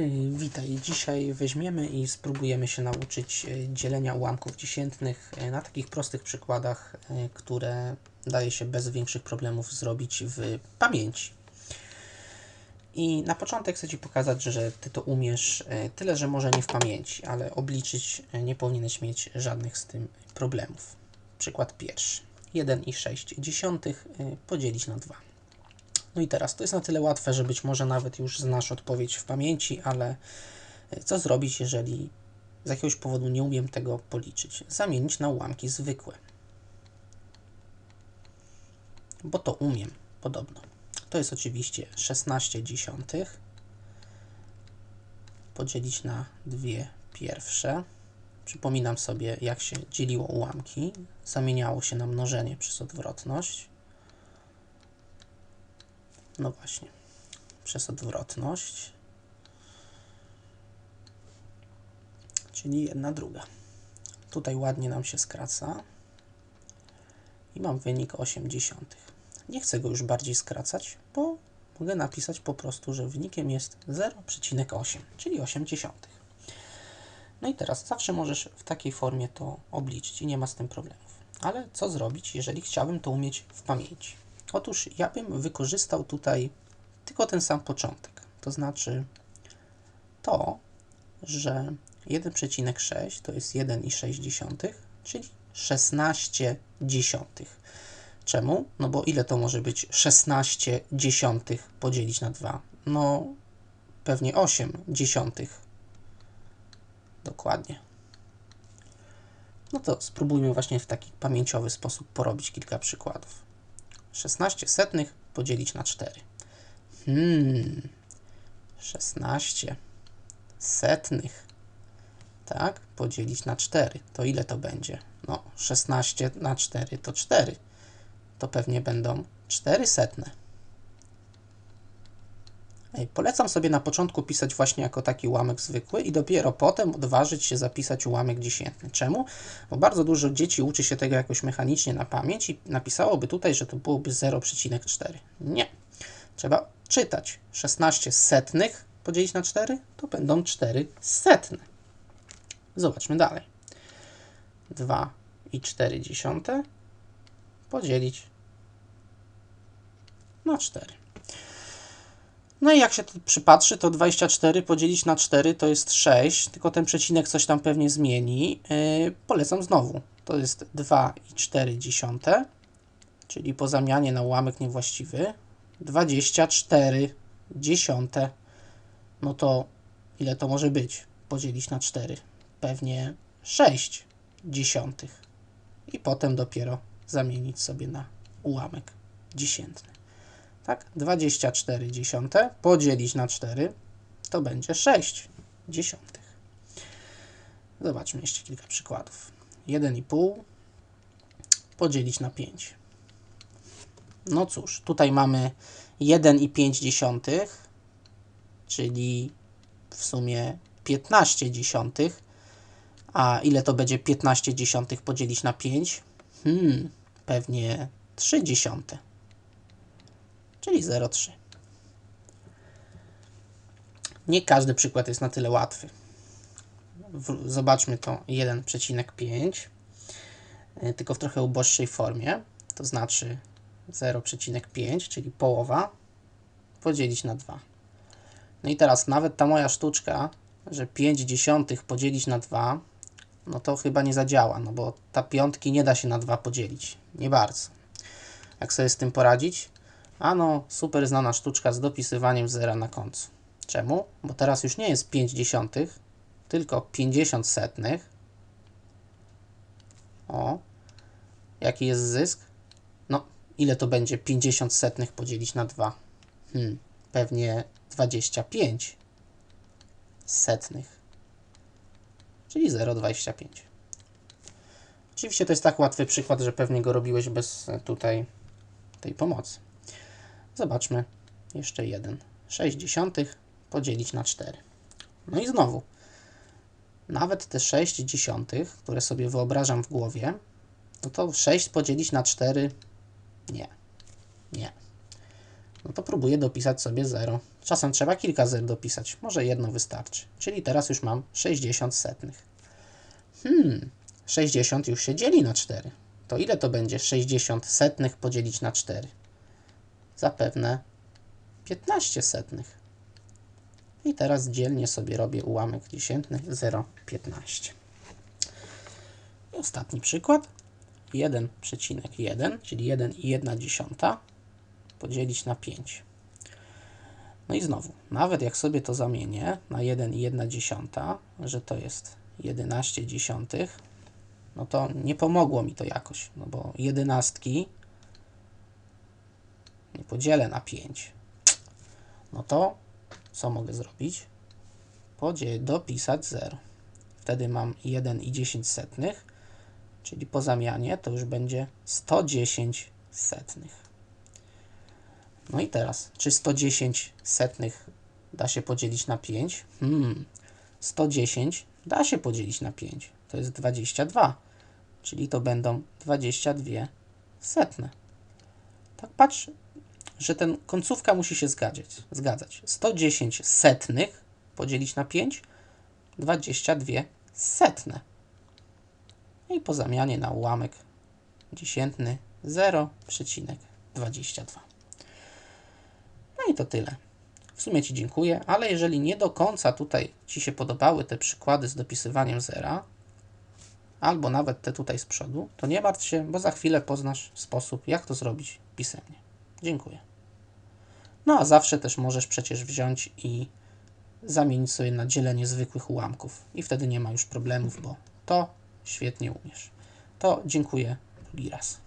Y, Witaj. Dzisiaj weźmiemy i spróbujemy się nauczyć y, dzielenia ułamków dziesiętnych y, na takich prostych przykładach, które daje się bez większych problemów zrobić w pamięci. I na początek chcę Ci pokazać, że Ty to umiesz, tyle że może nie w pamięci, ale obliczyć nie powinieneś mieć żadnych z tym problemów. Przykład pierwszy. 1,6 y, podzielić na 2. No i teraz to jest na tyle łatwe, że być może nawet już znasz odpowiedź w pamięci, ale e, co zrobić, jeżeli z jakiegoś powodu nie umiem tego policzyć? Zamienić na ułamki zwykłe. Bo to umiem, podobno. To jest oczywiście 16 dziesiątych. Podzielić na dwie pierwsze. Przypominam sobie, jak się dzieliło ułamki. Zamieniało się na mnożenie przez odwrotność. No właśnie, przez odwrotność, czyli jedna druga. Tutaj ładnie nam się skraca i mam wynik 8 dziesiątych. Nie chcę go już bardziej skracać, bo mogę napisać po prostu, że wynikiem jest 0,8, czyli 8 dziesiątych. No i teraz zawsze możesz w takiej formie to obliczyć i nie ma z tym problemów. Ale co zrobić, jeżeli chciałbym to umieć w pamięci? Otóż ja bym wykorzystał tutaj tylko ten sam początek. To znaczy to, że 1,6 to jest 1,6, czyli 16 dziesiątych. Czemu? No bo ile to może być 16 dziesiątych podzielić na 2? No pewnie 8 dziesiątych. Dokładnie. No to spróbujmy właśnie w taki pamięciowy sposób porobić kilka przykładów. 16 setnych podzielić na 4. Hmm, 16 setnych, tak, podzielić na 4. To ile to będzie? No, 16 na 4 to 4. To pewnie będą 4 setne. Polecam sobie na początku pisać właśnie jako taki ułamek zwykły i dopiero potem odważyć się zapisać ułamek dziesiętny. Czemu? Bo bardzo dużo dzieci uczy się tego jakoś mechanicznie na pamięć i napisałoby tutaj, że to byłoby 0,4. Nie. Trzeba czytać. 16 setnych podzielić na 4 to będą 4 setne. Zobaczmy dalej. 2 i 4 dziesiąte podzielić na 4. No i jak się to przypatrzy, to 24 podzielić na 4 to jest 6, tylko ten przecinek coś tam pewnie zmieni. Yy, polecam znowu. To jest 2 i 4 dziesiąte, czyli po zamianie na ułamek niewłaściwy. 24 dziesiąte. No to ile to może być? Podzielić na 4. Pewnie 6 dziesiątych. I potem dopiero zamienić sobie na ułamek dziesiętny. Tak, 24 dziesiąte podzielić na 4 to będzie 6 dziesiątych. Zobaczmy jeszcze kilka przykładów. 1,5 podzielić na 5. No cóż, tutaj mamy 1,5 dziesiątych, czyli w sumie 15 dziesiątych. A ile to będzie 15 dziesiątych podzielić na 5? Hmm, pewnie 3 dziesiąte czyli 0,3. Nie każdy przykład jest na tyle łatwy. Zobaczmy to 1,5, y, tylko w trochę uboższej formie, to znaczy 0,5, czyli połowa, podzielić na 2. No i teraz nawet ta moja sztuczka, że 5 dziesiątych podzielić na 2, no to chyba nie zadziała, no bo ta piątki nie da się na 2 podzielić. Nie bardzo. Jak sobie z tym poradzić? Ano, super znana sztuczka z dopisywaniem zera na końcu. Czemu? Bo teraz już nie jest 5 dziesiątych, tylko 50 setnych. O, jaki jest zysk? No, ile to będzie 50 setnych podzielić na 2? Hmm, pewnie 25 setnych, czyli 0,25. Oczywiście to jest tak łatwy przykład, że pewnie go robiłeś bez tutaj tej pomocy. Zobaczmy jeszcze jeden. 6 dziesiątych podzielić na 4. No i znowu, nawet te 6 dziesiątych, które sobie wyobrażam w głowie, no to 6 podzielić na 4 nie. Nie. No to próbuję dopisać sobie 0. Czasem trzeba kilka zer dopisać, może jedno wystarczy. Czyli teraz już mam 60 setnych. Hmm, 60 już się dzieli na 4. To ile to będzie 60 setnych podzielić na 4? Zapewne 15 setnych. I teraz dzielnie sobie robię ułamek dziesiętny 0,15. I ostatni przykład. 1,1, czyli 1,1 dziesiąta podzielić na 5. No i znowu, nawet jak sobie to zamienię na 1,1 dziesiąta, że to jest 11 dziesiątych, no to nie pomogło mi to jakoś, no bo jedenastki nie podzielę na 5. No to co mogę zrobić? Podzie dopisać 0. Wtedy mam 1 i 10 setnych, czyli po zamianie to już będzie 110 setnych. No i teraz, czy 110 setnych da się podzielić na 5? Hmm, 110 da się podzielić na 5. To jest 22, czyli to będą 22 setne. Tak patrz, że ten końcówka musi się zgadzać. zgadzać. 110 setnych podzielić na 5, 22 setne. I po zamianie na ułamek dziesiętny 0,22. No i to tyle. W sumie Ci dziękuję, ale jeżeli nie do końca tutaj Ci się podobały te przykłady z dopisywaniem zera, albo nawet te tutaj z przodu, to nie martw się, bo za chwilę poznasz sposób, jak to zrobić pisemnie. Dziękuję. No a zawsze też możesz przecież wziąć i zamienić sobie na dzielenie zwykłych ułamków i wtedy nie ma już problemów, bo to świetnie umiesz. To dziękuję drugi raz.